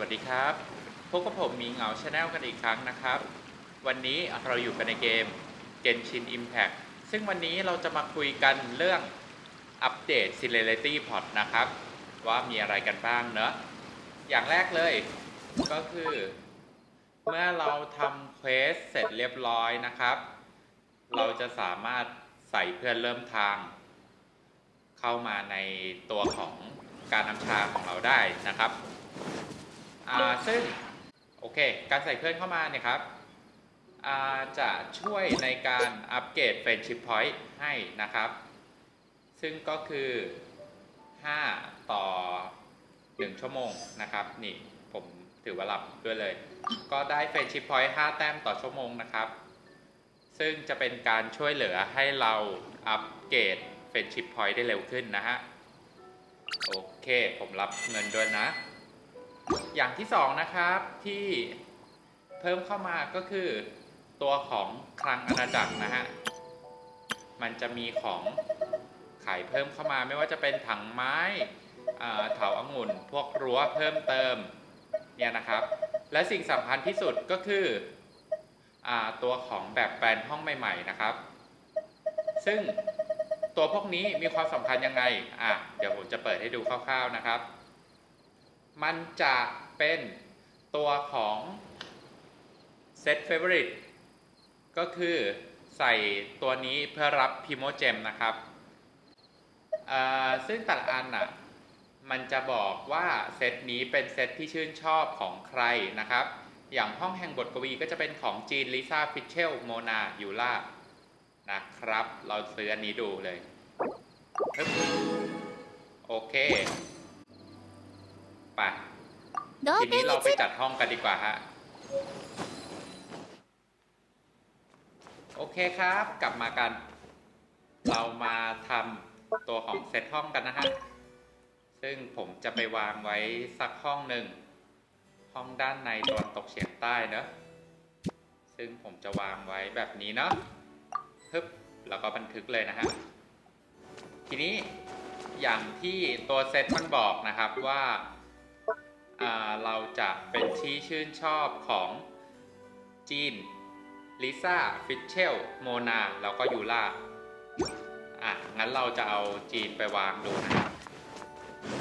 วัสดีครับพบกับผมมีเหงาชาแนลกันอีกครั้งนะครับ วันนี้เราอยู่กันในเกม Genshin Impact ซึ่งวันนี้เราจะมาคุยกันเรื่องอัปเดต Celerity Pod นะครับ ว่ามีอะไรกันบ้างเนอะอย่างแรกเลยก็คือ เมื่อเราทำเควสเสร็จเรียบร้อยนะครับ เราจะสามารถใส่เพื่อนเริ่มทาง เข้ามาในตัวของการนำชาของเราได้นะครับ อ่าซึ่งโอเค การใส่เพื่อนเข้ามาเนี่ยครับอ่าจะช่วยในการอัปเกรด Friendship Point ให้นะครับ ซึ่งก็คือ 5 ต่อ 1 ชั่วโมงนะครับ นี่ผมถือว่ารับด้วยเลย ก็ได้ Friendship Point 5 แต้มต่อชั่วโมงนะครับ ซึ่งจะเป็นการช่วยเหลือให้เราอัปเกรด Friendship Point ได้เร็วขึ้นนะฮะ โอเค ผมรับเงินด้วยนะ อย่างที่สองนะครับที่เพิ่มเข้ามาก็คือตัวของคลังอาณาจักรนะฮะ มันจะมีของขายเพิ่มเข้ามาไม่ว่าจะเป็นถังไม้เถาองุ่น พวกรั้วเพิ่มเติมเนี่ยนะครับ และสิ่งสำคัญที่สุดก็คืออตัวของแบบแปลนห้องใหม่ ๆนะครับ ซึ่งตัวพวกนี้มีความสำคัญยังไงอะเดี๋ยวผมจะเปิดให้ดูคร่าวๆนะครับ มันจะเป็นตัวของ Set Favorite ก็คือใส่ตัวนี้เพื่อรับพิโมเจมนะครับ ซึ่งแต่ละอันอะมันจะบอกว่าเซตนี้เป็นเซตที่ชื่นชอบของใครนะครับ อย่างห้องแห่งบทกวีก็จะเป็นของจีนลิซ่าฟิชเชลโมนายูล่านะครับ เราซื้ออันนี้ดูเลย โอเค ปทีนี้เราไปจัดห้องกันดีกว่าฮะ โอเคครับ กลับมากัน เรามาทำตัวของเซตห้องกันนะฮะ ซึ่งผมจะไปวางไว้สักห้องหนึ่ง ห้องด้านในตอนตกเฉียงใต้เนะซึ่งผมจะวางไว้แบบนี้เนาะฮึบแล้วก็บันทึกเลยนะฮะ ทีนี้อย่างที่ตัวเซตมันบอกนะครับว่า เราจะเป็นที่ชื่นชอบของจีน ลิซ่า ฟิชเชล โมนา แล้วก็ยูล่า อ่ะ งั้นเราจะเอาจีนไปวางดูนะครับ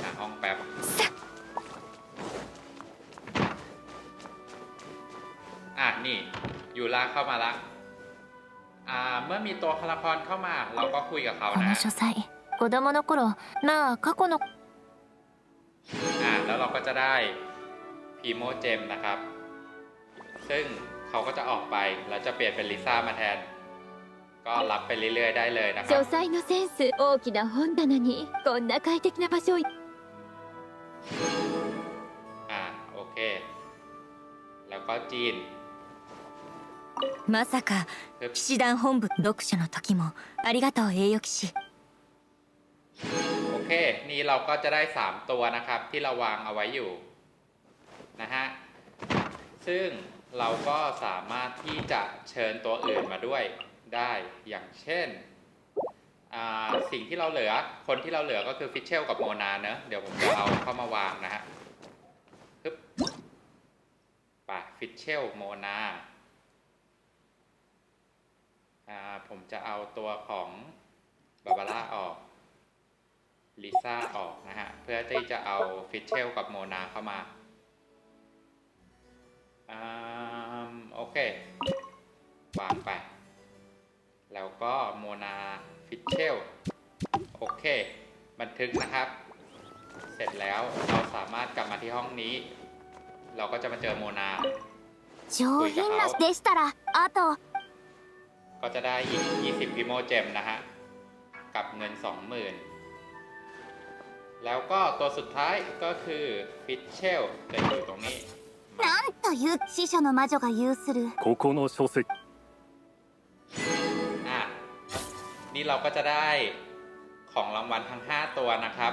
หาห้องแป๊บ อ่ะ นี่ ยูล่าเข้ามาละ อ่า เมื่อมีตัวคาราพรเข้ามา เราก็คุยกับเขา こ นะ の書斎子供の頃まあ過去の อ่า แล้วเราก็จะได้พีโมเจมนะครับ ซึ่งเขาก็จะออกไปแล้วจะเปลี่ยนเป็นลิซ่ามาแทน ก็รับไปเรื่อยๆได้เลยนะครับ 書斎のセンス大きな本棚にこんな快適な場所を อ่าโอเค แล้วก็จีน まさか ฮึบ 騎士団本部読書の時もありがとう栄誉騎士 โอ เค นี่เราก็จะได้ 3 ตัวนะครับ ที่เราวางเอาไว้อยู่นะฮะ ซึ่งเราก็สามารถที่จะเชิญตัวอื่นมาด้วยได้ อย่างเช่น สิ่งที่เราเหลือ คนที่เราเหลือก็คือฟิชเชลกับโมนาเนอะเดี๋ยวผมจะเอาเข้ามาวางนะฮะปึ๊บไป่ะฟิชเชลโมนาอ่าผมจะเอาตัวของบาบาร่าออก ลิซ่าออกนะฮะ เพื่อที่จะเอาฟิชเชลกับโมนาเข้ามาอ่าโอเค วางไป แล้วก็โมนาฟิชเชลโอเค บันทึกนะครับ เสร็จแล้วเราสามารถกลับมาที่ห้องนี้ เราก็จะมาเจอโมนา 上品なでしたらあと ก็จะได้อีก 20พิโมเจมนะฮะ กับเงิน 20,000 แล้วก็ตัวสุดท้ายก็คือฟิชเชลจะอยู่ตรงนี้ なんという死者の魔女が有するここの書籍 อ่ะ นี่เราก็จะได้ของรางวัลทั้ง 5 ตัวนะครับ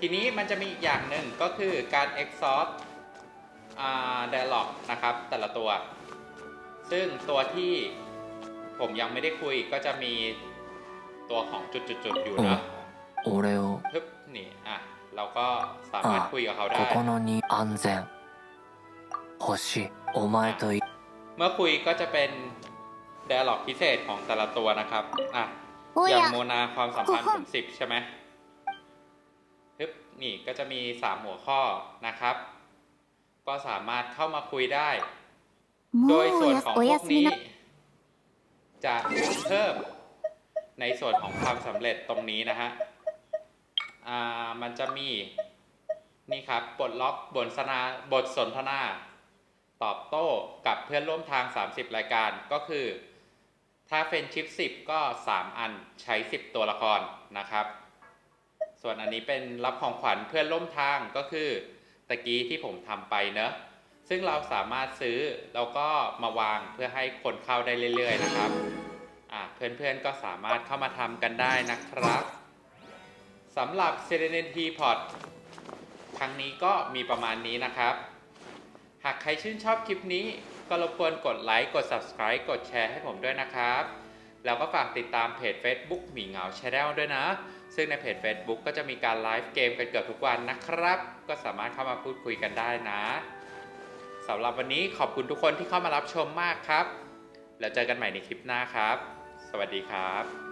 ทีนี้มันจะมีอีกอย่างหนึ่งก็คือการ exhaust อ่า dialog นะครับ แต่ละตัว ซึ่งตัวที่ผมยังไม่ได้คุยก็จะมีตัวของจุดๆๆอยู่เนอะ 俺を ฮึบนี่อ่ะ เราก็สามารถ ああ คุยกับเขาได้ ここの2安全星お前とい เมื่อคุยก็จะเป็น d ด a l ล็อกพิเศษของแต่ละตัวนะครับอ่ะ お อย่าง や โมนาความสัมพันธ์ โอ้โห ถึงสิบใช่ไหมฮึบนี่ก็จะมีสามหัวข้อนะครับ ก็สามารถเข้ามาคุยได้ も โด う ยส่ お วน や ของ お พว や ก すみ นี้ な จะเพิ่มในส่วนของความสำเร็จตรงนี้นะฮะ อ่ามันจะมีนี่ครับปลดล็อกบทสนทนาบทสนทนา ตอบโต้กับเพื่อนร่วมทาง 30 รายการก็คือ ถ้าเฟนชิพ10 ก็ 3 อันใช้ 10 ตัวละครนะครับ ส่วนอันนี้เป็นรับของขวัญเพื่อนร่วมทางก็คือตะกี้ที่ผมทำไปเนอะซึ่งเราสามารถซื้อแล้วก็มาวางเพื่อให้คนเข้าได้เรื่อย ๆ นะครับอ่าเพื่อนๆก็สามารถเข้ามาทำกันได้นะครับ สำหรับ Serenity Pod ครั้งนี้ก็มีประมาณนี้นะครับ หากใครชื่นชอบคลิปนี้ ก็รบกวนกดไลค์ กด Subscribe กดแชร์ให้ผมด้วยนะครับ แล้วก็ฝากติดตามเพจ Facebook หมีเหงา Channel ด้วยนะ ซึ่งในเพจ Facebook ก็จะมีการไลฟ์เกมกันเกือบทุกวันนะครับ ก็สามารถเข้ามาพูดคุยกันได้นะสำหรับวันนี้ขอบคุณทุกคนที่เข้ามารับชมมากครับ แล้วเจอกันใหม่ในคลิปหน้าครับ สวัสดีครับ